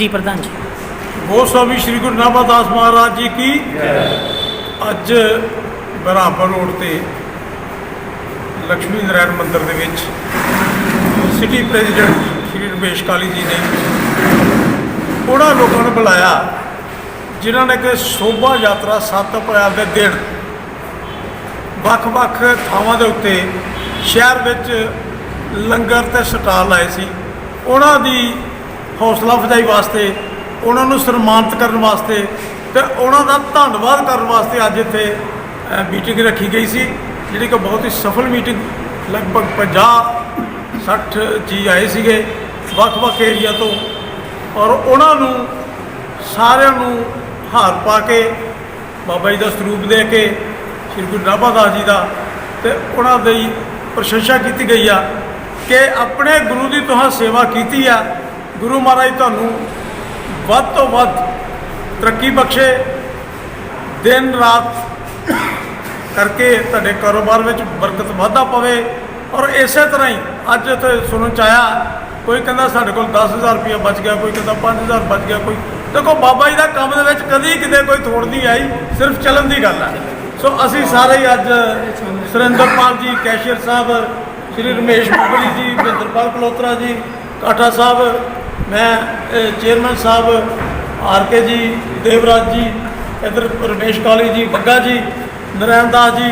ਜੀ ਪ੍ਰਧਾਨ ਜੀ। ਗੋਸਵਾਮੀ ਸ੍ਰੀ ਗੁਰੂ ਨਾਨਕਦਾਸ ਮਹਾਰਾਜ ਜੀ ਕੀ? ਅੱਜ ਬਰਾਬਰ ਰੋਡ ਤੇ ਲక్ష్ਮੀ ਨਾਰਾਇਣ ਮੰਦਿਰ ਦੇ ਵਿੱਚ ਸਿਟੀ ਪ੍ਰੈਜ਼ੀਡੈਂਟ ਸ੍ਰੀ ਰਮੇਸ਼ ਕਾਲੀ ਜੀ ਨੇ ਉਹਨਾਂ ਲੋਕਾਂ ਨੂੰ ਬੁਲਾਇਆ, ਜਿਨ੍ਹਾਂ ਨੇ ਕਿ ਸ਼ੋਭਾ ਯਾਤਰਾ 7 ਅਪ੍ਰੈਲ ਦੇ ਦਿਨ ਵੱਖ-ਵੱਖ ਥਾਵਾਂ ਦੇ ਉੱਤੇ ਸ਼ਹਿਰ ਵਿੱਚ ਲੰਗਰ ਤੇ ਸਟਾਲ ਲਾਏ ਸੀ। ਉਹਨਾਂ ਦੀ ਹੌਸਲਾ ਫਜਾਈ ਵਾਸਤੇ, ਉਹਨਾਂ ਨੂੰ ਸਨਮਾਨਿਤ ਕਰਨ ਵਾਸਤੇ ਤੇ ਉਹਨਾਂ ਦਾ ਧੰਨਵਾਦ ਕਰਨ ਵਾਸਤੇ ਅੱਜ ਇੱਥੇ ਮੀਟਿੰਗ ਰੱਖੀ ਗਈ ਸੀ, ਜਿਹੜੀ ਕਿ ਬਹੁਤ ਹੀ ਸਫਲ ਮੀਟਿੰਗ ਲਗਭਗ 50 60 ਜੀ ਆਏ ਸੀਗੇ ਵੱਖ-ਵੱਖ ਏਰੀਆ ਤੋਂ ਔਰ ਉਹਨਾਂ ਨੂੰ ਸਾਰਿਆਂ ਨੂੰ ਹਾਰ ਪਾ ਕੇ, ਬਾਬਾ ਜੀ ਦਾ ਸਰੂਪ ਦੇ ਕੇ, ਸ੍ਰੀ ਗੁਰੂ ਨਾਭਾ ਦਾਸ ਜੀ ਦਾ ਤੇ ਉਹਨਾਂ ਦੀ ਪ੍ਰਸ਼ੰਸਾ ਕੀਤੀ ਗਈ ਆ ਕਿ ਆਪਣੇ ਗੁਰੂ ਦੀ ਤੁਹਾਂ ਸੇਵਾ ਕੀਤੀ ਆ ਗੁਰੂ ਮਹਾਰਾਜ ਤੁਹਾਨੂੰ ਵੱਧ ਤੋਂ ਵੱਧ ਤਰੱਕੀ ਬਖਸ਼ੇ, ਦਿਨ ਰਾਤ ਕਰਕੇ ਤੁਹਾਡੇ ਕਾਰੋਬਾਰ ਵਿੱਚ ਬਰਕਤ ਵਾਧਾ ਪਵੇ। ਔਰ ਇਸੇ ਤਰ੍ਹਾਂ ਹੀ ਅੱਜ ਇੱਥੇ ਸੁਣਨ ਚ ਆਇਆ, ਕੋਈ ਕਹਿੰਦਾ ਸਾਡੇ ਕੋਲ 10000 ਰੁਪਇਆ ਬਚ ਗਿਆ, ਕੋਈ ਕਹਿੰਦਾ 5000 ਬਚ ਗਿਆ, ਕੋਈ ਦੇਖੋ ਬਾਬਾ ਜੀ ਦਾ ਕੰਮ ਦੇ ਵਿੱਚ ਕਦੀ ਕਿਤੇ ਕੋਈ ਥੋੜ ਨਹੀਂ ਆਈ, ਸਿਰਫ ਚੱਲਣ ਦੀ ਗੱਲ ਹੈ ਸੋ ਅਸੀਂ ਸਾਰੇ ਹੀ ਅੱਜ ਸੁਰਿੰਦਰਪਾਲ ਜੀ, ਕੈਸ਼ੀਅਰ ਸਾਹਿਬ, ਸ਼੍ਰੀ ਰਮੇਸ਼ ਮੁਗਲੀ ਜੀ ਮਹਿੰਦਰਪਾਲ ਕਲੋਤਰਾ ਜੀ, ਕਾਠਾ ਸਾਹਿਬ ਮੈਂ ਅਹ, ਚੇਅਰਮੈਨ ਸਾਹਿਬ ਆਰ ਕੇ ਜੀ ਦੇਵਰਾਜ ਜੀ ਇਧਰ ਰਮੇਸ਼ ਕਾਲੀ ਜੀ ਬੱਗਾ ਜੀ ਨਰੈਣ ਦਾਸ ਜੀ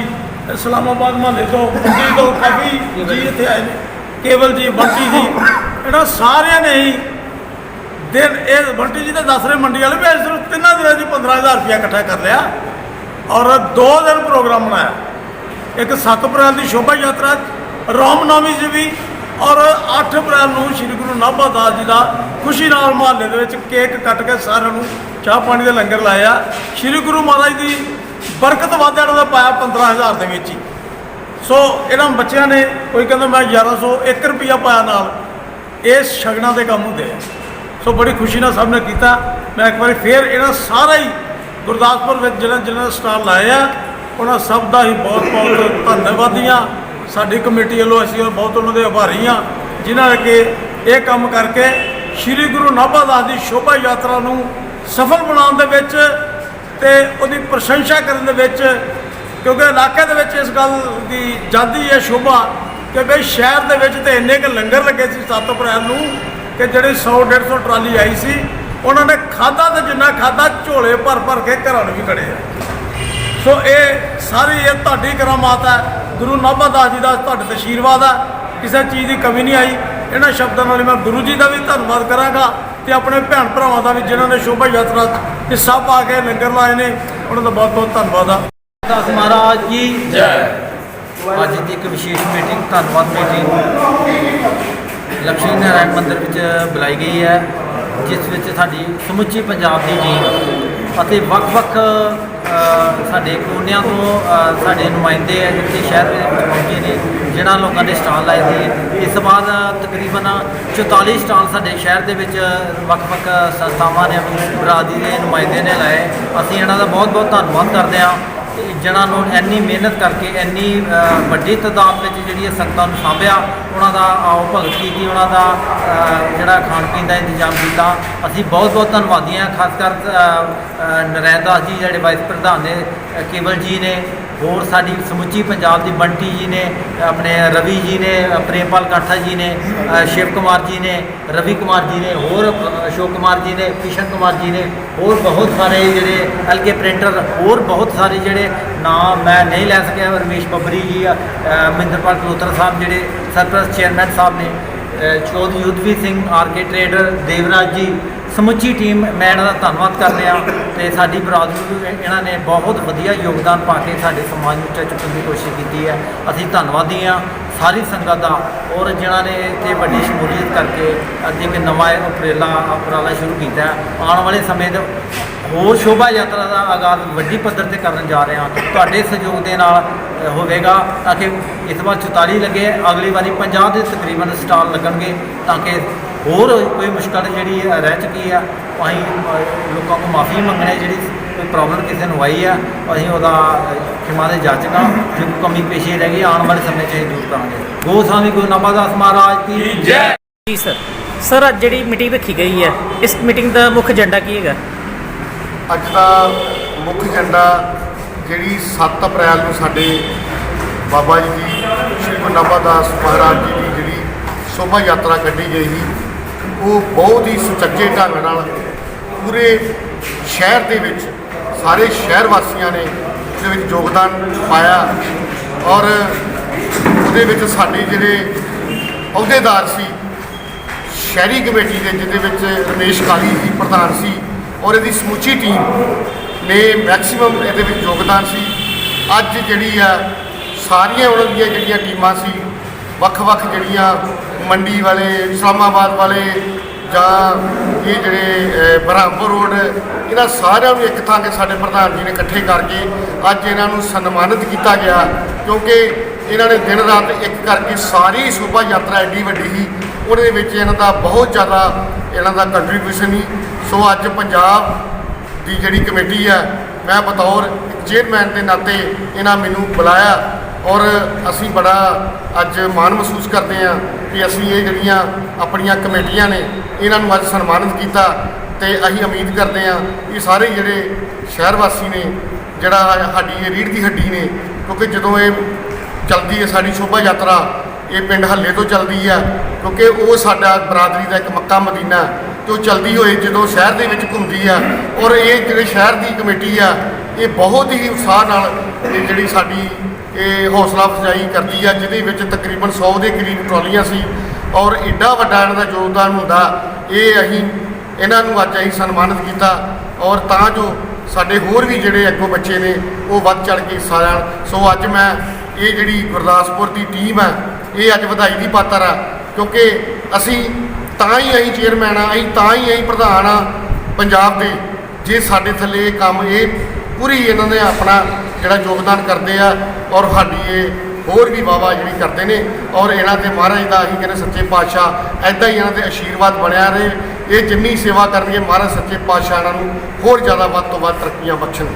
ਇਸਲਾਮਾਬਾਦ ਮਹੱਲੇ ਤੋਂ ਜੀ ਤੋਂ ਕਾਫੀ ਜੀ ਇੱਥੇ ਆਏ ਨੇ ਕੇਵਲ ਜੀ ਬੰਟੀ ਜੀ। ਇਹਨਾਂ ਸਾਰਿਆਂ ਨੇ ਹੀ ਦਿਨ ਇਹ ਬੰਟੀ ਜੀ ਤਾਂ ਦੱਸ ਰਹੇ ਮੰਡੀ ਵਾਲੇ ਵੀ ਅਸੀਂ ਸਿਰਫ ਤਿੰਨਾਂ ਦਿਨਾਂ 'ਚ 15000 ਰੁਪਇਆ ਇਕੱਠਾ ਕਰ ਲਿਆ ਔਰ ਦੋ ਦਿਨ ਪ੍ਰੋਗਰਾਮ ਬਣਾਇਆ। ਇੱਕ 7 ਅਪ੍ਰੈਲ ਦੀ ਸ਼ੋਭਾ ਯਾਤਰਾ ਰਾਮਨਵਮੀ ਜੀ ਵੀ ਔਰ 8 ਅਪ੍ਰੈਲ ਨੂੰ ਸ੍ਰੀ ਗੁਰੂ ਨਾਭਾ ਦਾਸ ਜੀ ਦਾ ਖੁਸ਼ੀ ਨਾਲ ਮਹੱਲੇ ਦੇ ਵਿੱਚ ਕੇਕ ਕੱਟ ਕੇ ਸਾਰਿਆਂ ਨੂੰ ਚਾਹ ਪਾਣੀ ਦੇ ਲੰਗਰ ਲਾਇਆ। ਸ੍ਰੀ ਗੁਰੂ ਮਹਾਰਾਜ ਦੀ ਬਰਕਤ ਵਾਧਾ ਇਹਨਾਂ ਦਾ ਪਾਇਆ 15000 ਦੇ ਵਿੱਚ ਹੀ। ਸੋ ਇਹਨਾਂ ਬੱਚਿਆਂ ਨੇ ਕੋਈ ਕਹਿੰਦਾ ਮੈਂ 1100 1 ਰੁਪਿਆ ਪਾਇਆ ਨਾਲ। ਇਹ ਸ਼ਗਨਾਂ ਦੇ ਕੰਮ ਹੁੰਦੇ ਆ। ਸੋ ਬੜੀ ਖੁਸ਼ੀ ਨਾਲ ਸਭ ਨੇ ਕੀਤਾ। ਮੈਂ ਇੱਕ ਵਾਰੀ ਫੇਰ ਇਹਨਾਂ ਸਾਰਾ ਹੀ ਗੁਰਦਾਸਪੁਰ ਵਿੱਚ ਜਿਹਨਾਂ ਜਿਹਨਾਂ ਸਟਾਲ ਲਾਏ ਆ ਉਹਨਾਂ ਸਭ ਦਾ ਹੀ ਬਹੁਤ ਬਹੁਤ ਧੰਨਵਾਦੀਆਂ। ਸਾਡੀ ਕਮੇਟੀ ਵੱਲੋਂ ਅਸੀਂ ਬਹੁਤ ਉਹਨਾਂ ਦੇ ਆਭਾਰੀ ਹਾਂ, ਜਿਨ੍ਹਾਂ ਅੱਗੇ ਇਹ ਕੰਮ ਕਰਕੇ ਸ੍ਰੀ ਗੁਰੂ ਨਾਭਾ ਦਾਸ ਦੀ ਸ਼ੋਭਾ ਯਾਤਰਾ ਨੂੰ ਸਫਲ ਬਣਾਉਣ ਦੇ ਵਿੱਚ ਤੇ ਉਹਦੀ ਪ੍ਰਸ਼ੰਸਾ ਕਰਨ ਦੇ ਵਿੱਚ, ਕਿਉਂਕਿ ਇਲਾਕੇ ਦੇ ਵਿੱਚ ਇਸ ਗੱਲ ਦੀ ਜਾਂਦੀ ਹੈ ਸ਼ੋਭਾ ਕਿ ਬਈ ਸ਼ਹਿਰ ਦੇ ਵਿੱਚ ਤੇ ਇੰਨੇ ਕੁ ਲੰਗਰ ਲੱਗੇ ਸੀ 7 ਅਪ੍ਰੈਲ ਨੂੰ ਕਿ ਜਿਹੜੀ 100 150 ਟਰਾਲੀ ਆਈ ਸੀ, ਉਹਨਾਂ ਨੇ ਖਾਦਾ ਤੇ ਜਿੰਨਾ ਖਾਦਾ ਝੋਲੇ ਭਰ ਭਰ ਕੇ ਘਰਾਂ ਨੂੰ ਵੀ ਖੜੇ ਆ। ਸੋ ਇਹ ਸਾਰੀ ਇਹ ਤੁਹਾਡੀ ਕਰਾਮਾਤ ਹੈ। ਗੁਰੂ ਨਾਭਾ ਦਾਸ ਜੀ ਦਾ ਤੁਹਾਡੇ ਤੇ ਆਸ਼ੀਰਵਾਦ ਹੈ। ਕਿਸੇ ਚੀਜ਼ ਦੀ ਕਮੀ ਨਹੀਂ ਆਈ। ਇਹਨਾਂ ਸ਼ਬਦਾਂ ਨਾਲ ਮੈਂ ਗੁਰੂ ਜੀ ਦਾ ਵੀ ਧੰਨਵਾਦ ਕਰਾਂਗਾ ਤੇ ਆਪਣੇ ਭੈਣ ਭਰਾਵਾਂ ਦਾ ਵੀ ਜਿਨ੍ਹਾਂ ਨੇ ਸ਼ੋਭਾ ਯਾਤਰਾ 'ਚ ਹਿੱਸਾ ਪਾ ਕੇ ਲੰਗਰ ਲਾਏ ਨੇ ਉਹਨਾਂ ਦਾ ਬਹੁਤ ਬਹੁਤ ਧੰਨਵਾਦ ਆ। ਦਾਸ ਮਹਾਰਾਜ ਕੀ ਜੈ। ਅੱਜ ਦੀ ਇੱਕ ਵਿਸ਼ੇਸ਼ ਮੀਟਿੰਗ ਧੰਨਵਾਦ ਮੀਟਿੰਗ ਲక్ష్ਮੀ ਨਾਰਾਇਣ ਮੰਦਿਰ ਵਿੱਚ ਬੁਲਾਈ ਗਈ ਹੈ ਜਿਸ ਵਿੱਚ ਸਾਡੀ ਸਮੁੱਚੀ ਪੰਜਾਬ ਦੀ ਟੀਮ ਅਤੇ ਵੱਖ-ਵੱਖ ਸਾਡੇ ਕੋਨਿਆਂ ਤੋਂ ਸਾਡੇ ਨੁਮਾਇੰਦੇ ਹੈ ਜਿਹੜੇ ਸ਼ਹਿਰ ਦੇ ਵਿੱਚ ਪਹੁੰਚੇ ਨੇ, ਜਿਨ੍ਹਾਂ ਲੋਕਾਂ ਨੇ ਸਟਾਲ ਲਾਏ ਸੀ ਇਸ ਤੋਂ ਬਾਅਦ ਤਕਰੀਬਨ 44 ਸਟਾਲ ਸਾਡੇ ਸ਼ਹਿਰ ਦੇ ਵਿੱਚ ਵੱਖ-ਵੱਖ ਸੰਸਥਾਵਾਂ ਨੇ, ਬਰਾਦਰੀ ਦੇ ਨੁਮਾਇੰਦੇ ਨੇ ਲਾਏ। ਅਸੀਂ ਇਹਨਾਂ ਦਾ ਬਹੁਤ-ਬਹੁਤ ਧੰਨਵਾਦ ਕਰਦੇ ਹਾਂ। ਜਿਨ੍ਹਾਂ ਨੂੰ ਇੰਨੀ ਮਿਹਨਤ ਕਰਕੇ, ਇੰਨੀ ਵੱਡੀ ਤਾਦਾਦ ਵਿੱਚ ਜਿਹੜੀ ਇਹ ਸੰਗਤਾਂ ਨੂੰ ਸਾਂਭਿਆ, ਉਹਨਾਂ ਦਾ ਆਓ ਭਗਤ ਕੀਤੀ, ਉਹਨਾਂ ਦਾ ਜਿਹੜਾ ਖਾਣ ਪੀਣ ਦਾ ਇੰਤਜ਼ਾਮ ਕੀਤਾ। ਅਸੀਂ ਬਹੁਤ ਬਹੁਤ ਧੰਨਵਾਦੀ ਹਾਂ, ਖਾਸ ਕਰ ਨਰੈਣ ਦਾਸ ਜੀ, ਜਿਹੜੇ ਵਾਈਸ ਪ੍ਰਧਾਨ ਨੇ ਕੇਵਲ ਜੀ ਨੇ, ਹੋਰ ਸਾਡੀ ਸਮੁੱਚੀ ਪੰਜਾਬ ਦੀ ਬੰਟੀ ਜੀ ਨੇ, ਆਪਣੇ ਰਵੀ ਜੀ ਨੇ ਪ੍ਰੇਮਪਾਲ ਕਾਠਾ ਜੀ ਨੇ ਸ਼ਿਵ ਕੁਮਾਰ ਜੀ ਨੇ, ਰਵੀ ਕੁਮਾਰ ਜੀ ਨੇ, ਹੋਰ ਅਸ਼ੋਕ ਕੁਮਾਰ ਜੀ ਨੇ, ਕਿਸ਼ਨ ਕੁਮਾਰ ਜੀ ਨੇ, ਹੋਰ ਬਹੁਤ ਸਾਰੇ ਜਿਹੜੇ ਐਲਕੇ ਪ੍ਰਿੰਟਰ, ਹੋਰ ਬਹੁਤ ਸਾਰੇ ਜਿਹੜੇ ਨਾਮ ਮੈਂ ਨਹੀਂ ਲੈ ਸਕਿਆ, ਰਮੇਸ਼ ਬੱਬਰੀ ਜੀ ਮਹਿੰਦਰਪਾਲ ਕਲੋਤਰ ਸਾਹਿਬ ਜਿਹੜੇ ਸਰਪ੍ਰਸਤ ਚੇਅਰਮੈਨ ਸਾਹਿਬ ਨੇ ਚੌਧ ਯੁੱਧਵੀ ਸਿੰਘ ਆਰਕੇ ਟਰੇਡਰ, ਦੇਵਰਾਜ ਜੀ, ਸਮੁੱਚੀ ਟੀਮ, ਮੈਂ ਇਹਨਾਂ ਦਾ ਧੰਨਵਾਦ ਕਰਦੇ ਆ ਤੇ ਸਾਡੀ ਬਰਾਦਰੀ ਨੂੰ ਇਹਨਾਂ ਨੇ ਬਹੁਤ ਵਧੀਆ ਯੋਗਦਾਨ ਪਾ ਕੇ ਸਾਡੇ ਸਮਾਜ ਨੂੰ ਉੱਚਾ ਚੁੱਕਣ ਦੀ ਕੋਸ਼ਿਸ਼ ਕੀਤੀ ਹੈ। ਅਸੀਂ ਧੰਨਵਾਦੀ ਆ ਸਾਰੀ ਸੰਗਤ ਦਾ ਔਰ ਜਿਨ੍ਹਾਂ ਨੇ ਇੱਥੇ ਵੱਡੀ ਸ਼ਮੂਲੀਅਤ ਕਰਕੇ ਅੱਜ ਇੱਕ ਨਵਾਂ ਉਪਰੇਲਾ, ਉਪਰਾਲਾ ਸ਼ੁਰੂ ਕੀਤਾ। ਆਉਣ ਵਾਲੇ ਸਮੇਂ ਦੇ ਹੋਰ ਸ਼ੋਭਾ ਯਾਤਰਾ ਦਾ ਆਗਾਜ਼ ਵੱਡੀ ਪੱਧਰ ਤੇ ਕਰਨ ਜਾ ਰਹੇ ਹਾਂ। ਤੁਹਾਡੇ ਸਹਿਯੋਗ ਦੇ ਨਾਲ ਹੋਵੇਗਾ ਤਾਂ ਕਿ ਇਸ ਵਾਰ 44 ਲੱਗੇ ਅਗਲੀ ਵਾਰੀ 50 ਦੇ ਤਕਰੀਬਨ ਸਟਾਲ ਲੱਗਣਗੇ ਤਾਂ ਕਿ ਹੋਰ ਕੋਈ ਮੁਸ਼ਕਲ ਜਿਹੜੀ ਰਹਿ ਚੁੱਕੀ ਆ। ਅਸੀਂ ਲੋਕਾਂ ਕੋਲ ਮਾਫੀ ਮੰਗਣੇ ਜਿਹੜੀ ਕੋਈ ਪ੍ਰੋਬਲਮ ਕਿਸੇ ਨੂੰ ਆਈ ਆ ਅਸੀਂ ਉਹਦਾ ਖਿਮਾ ਦੇ ਜਾਚਣਾ ਜੋ ਕੋਈ ਕਮੀ ਪੇਸ਼ੀ ਰਹਿ ਗਈ ਆਉਣ ਵਾਲੇ ਸਮੇਂ 'ਚ ਅਸੀਂ ਦੂਰ ਕਰਾਂਗੇ। ਗੋਸਵਾਮੀ ਗੁਰੂ ਨਾਭਾ ਦਾਸ ਮਹਾਰਾਜ ਕੀ ਜੈ? ਜੀ ਸਰ। ਸਰ ਅੱਜ ਜਿਹੜੀ ਮੀਟਿੰਗ ਰੱਖੀ ਗਈ ਹੈ ਇਸ ਮੀਟਿੰਗ ਦਾ ਮੁੱਖ ਏਜੰਡਾ ਕੀ ਹੈਗਾ? ਅੱਜ ਦਾ ਮੁੱਖ ਏਜੰਡਾ ਜਿਹੜੀ 7 ਅਪ੍ਰੈਲ ਨੂੰ ਸਾਡੇ ਬਾਬਾ ਜੀ ਦੀ, ਸ਼੍ਰੀ ਗੁਰੂ ਨਾਨਕ ਦਾਸ ਮਹਾਰਾਜ ਜੀ ਦੀ ਜਿਹੜੀ ਸ਼ੋਭਾ ਯਾਤਰਾ ਕੱਢੀ ਗਈ ਸੀ, ਉਹ ਬਹੁਤ ਹੀ ਸੁਚੱਜੇ ਢੰਗ ਨਾਲ ਪੂਰੇ ਸ਼ਹਿਰ ਦੇ ਵਿੱਚ, ਸਾਰੇ ਸ਼ਹਿਰ ਵਾਸੀਆਂ ਨੇ ਉਹਦੇ ਵਿੱਚ ਯੋਗਦਾਨ ਪਾਇਆ ਔਰ ਉਹਦੇ ਵਿੱਚ ਸਾਡੇ ਜਿਹੜੇ ਅਹੁਦੇਦਾਰ ਸੀ, ਸ਼ਹਿਰੀ ਕਮੇਟੀ ਦੇ, ਜਿਹਦੇ ਵਿੱਚ ਰਮੇਸ਼ ਕਾਲੀ ਜੀ ਪ੍ਰਧਾਨ ਸੀ ਔਰ ਇਹਦੀ ਸਮੁੱਚੀ ਟੀਮ ਨੇ ਮੈਕਸਿਮਮ ਇਹਦੇ ਵਿੱਚ ਯੋਗਦਾਨ ਸੀ। ਅੱਜ ਜਿਹੜੀ ਆ ਸਾਰੀਆਂ ਉਹਨਾਂ ਦੀਆਂ ਜਿਹੜੀਆਂ ਟੀਮਾਂ ਸੀ, ਵੱਖ-ਵੱਖ ਜਿਹੜੀਆਂ ਮੰਡੀ ਵਾਲੇ, ਇਸਲਾਮਾਬਾਦ ਵਾਲੇ ਜਾਂ ਇਹ ਜਿਹੜੇ ਬ੍ਰਹਮਪੁਰ ਰੋਡ, ਇਹਨਾਂ ਸਾਰਿਆਂ ਨੂੰ ਇੱਕ ਥਾਂ ਤੇ ਸਾਡੇ ਪ੍ਰਧਾਨ ਜੀ ਨੇ ਇਕੱਠੇ ਕਰਕੇ ਅੱਜ ਇਹਨਾਂ ਨੂੰ ਸਨਮਾਨਿਤ ਕੀਤਾ ਗਿਆ। ਕਿਉਂਕਿ ਇਹਨਾਂ ਨੇ ਦਿਨ ਰਾਤ ਇੱਕ ਕਰਕੇ ਸਾਰੀ ਸ਼ੋਭਾ ਯਾਤਰਾ ਐਡੀ ਵੱਡੀ ਸੀ ਉਹਦੇ ਵਿੱਚ ਇਹਨਾਂ ਦਾ ਬਹੁਤ ਜ਼ਿਆਦਾ ਇਹਨਾਂ ਦਾ ਕੰਟਰੀਬਿਊਸ਼ਨ ਸੀ। ਸੋ ਅੱਜ ਪੰਜਾਬ ਦੀ ਜਿਹੜੀ ਕਮੇਟੀ ਆ, ਮੈਂ ਬਤੌਰ ਚੇਅਰਮੈਨ ਦੇ ਨਾਤੇ ਇਹਨਾਂ ਮੈਨੂੰ ਬੁਲਾਇਆ ਔਰ ਅਸੀਂ ਬੜਾ ਅੱਜ ਮਾਣ ਮਹਿਸੂਸ ਕਰਦੇ ਹਾਂ ਕਿ ਅਸੀਂ ਇਹ ਜਿਹੜੀਆਂ ਆਪਣੀਆਂ ਕਮੇਟੀਆਂ ਨੇ, ਇਹਨਾਂ ਨੂੰ ਅੱਜ ਸਨਮਾਨਿਤ ਕੀਤਾ ਤੇ ਅਸੀਂ ਉਮੀਦ ਕਰਦੇ ਹਾਂ ਕਿ ਸਾਰੇ ਜਿਹੜੇ ਸ਼ਹਿਰ ਵਾਸੀ ਨੇ, ਜਿਹੜਾ ਸਾਡੀ ਇਹ ਰੀੜ੍ਹ ਦੀ ਹੱਡੀ ਨੇ, ਕਿਉਂਕਿ ਜਦੋਂ ਇਹ ਚੱਲਦੀ ਹੈ ਸਾਡੀ ਸ਼ੋਭਾ ਯਾਤਰਾ ਇਹ ਪਿੰਡ ਹੱਲੇ ਤੋਂ ਚੱਲਦੀ ਆ, ਕਿਉਂਕਿ ਉਹ ਸਾਡਾ ਬਰਾਦਰੀ ਦਾ ਇੱਕ ਮੱਕਾ ਮਦੀਨਾ, ਤੇ ਉਹ ਚਲਦੀ ਹੋਏ ਜਦੋਂ ਸ਼ਹਿਰ ਦੇ ਵਿੱਚ ਘੁੰਮਦੀ ਆ, ਔਰ ਇਹ ਜਿਹੜੇ ਸ਼ਹਿਰ ਦੀ ਕਮੇਟੀ ਆ, ਇਹ ਬਹੁਤ ਹੀ ਉਤਸ਼ਾਹ ਨਾਲ ਇਹ ਜਿਹੜੀ ਸਾਡੀ ਇਹ ਹੌਸਲਾ ਅਫਜ਼ਾਈ ਕਰਦੀ ਆ, ਜਿਹਦੇ ਵਿੱਚ ਤਕਰੀਬਨ 100 ਦੇ ਕਰੀਬ ਟਰਾਲੀਆਂ ਸੀ, ਔਰ ਐਡਾ ਵੱਡਾ ਇਹਨਾਂ ਦਾ ਯੋਗਦਾਨ ਹੁੰਦਾ, ਇਹ ਅਸੀਂ ਇਹਨਾਂ ਨੂੰ ਅੱਜ ਅਸੀਂ ਸਨਮਾਨਿਤ ਕੀਤਾ, ਔਰ ਤਾਂ ਜੋ ਸਾਡੇ ਹੋਰ ਵੀ ਜਿਹੜੇ ਅੱਗੋਂ ਬੱਚੇ ਨੇ, ਉਹ ਵੱਧ ਚੜ ਕੇ ਹਿੱਸਾ ਲੈਣ। ਸੋ ਅੱਜ ਮੈਂ ਇਹ ਜਿਹੜੀ ਗੁਰਦਾਸਪੁਰ ਦੀ ਟੀਮ ਹੈ ਇਹ ਅੱਜ ਵਧਾਈ ਦੀ ਪਾਤਰ ਆ, ਕਿਉਂਕਿ ਅਸੀਂ ਤਾਂ ਹੀ ਅਸੀਂ ਚੇਅਰਮੈਨ ਆ, ਅਸੀਂ ਤਾਂ ਹੀ ਅਸੀਂ ਪ੍ਰਧਾਨ ਆ ਪੰਜਾਬ ਦੇ, ਜੇ ਸਾਡੇ ਥੱਲੇ ਇਹ ਕੰਮ, ਇਹ ਪੂਰੀ ਇਹਨਾਂ ਨੇ ਆਪਣਾ ਜਿਹੜਾ ਯੋਗਦਾਨ ਕਰਦੇ ਆ ਔਰ ਸਾਡੀ ਇਹ ਹੋਰ ਵੀ ਵਾਵਾ ਜਿਹੜੀ ਕਰਦੇ ਨੇ, ਔਰ ਇਹਨਾਂ ਤੇ ਮਹਾਰਾਜ ਦਾ ਅਸੀਂ ਕਹਿੰਦੇ ਸੱਚੇ ਪਾਤਸ਼ਾਹ ਐਦਾਂ ਹੀ ਇਹਨਾਂ ਦੇ ਆਸ਼ੀਰਵਾਦ ਬਣਿਆ ਰਹੇ, ਇਹ ਜਿੰਨੀ ਸੇਵਾ ਕਰਨਗੇ, ਮਹਾਰਾਜ ਸੱਚੇ ਪਾਤਸ਼ਾਹ ਇਹਨਾਂ ਨੂੰ ਹੋਰ ਜ਼ਿਆਦਾ ਵੱਧ ਤੋਂ ਵੱਧ ਤਰੱਕੀਆਂ ਬਖਸ਼ਣ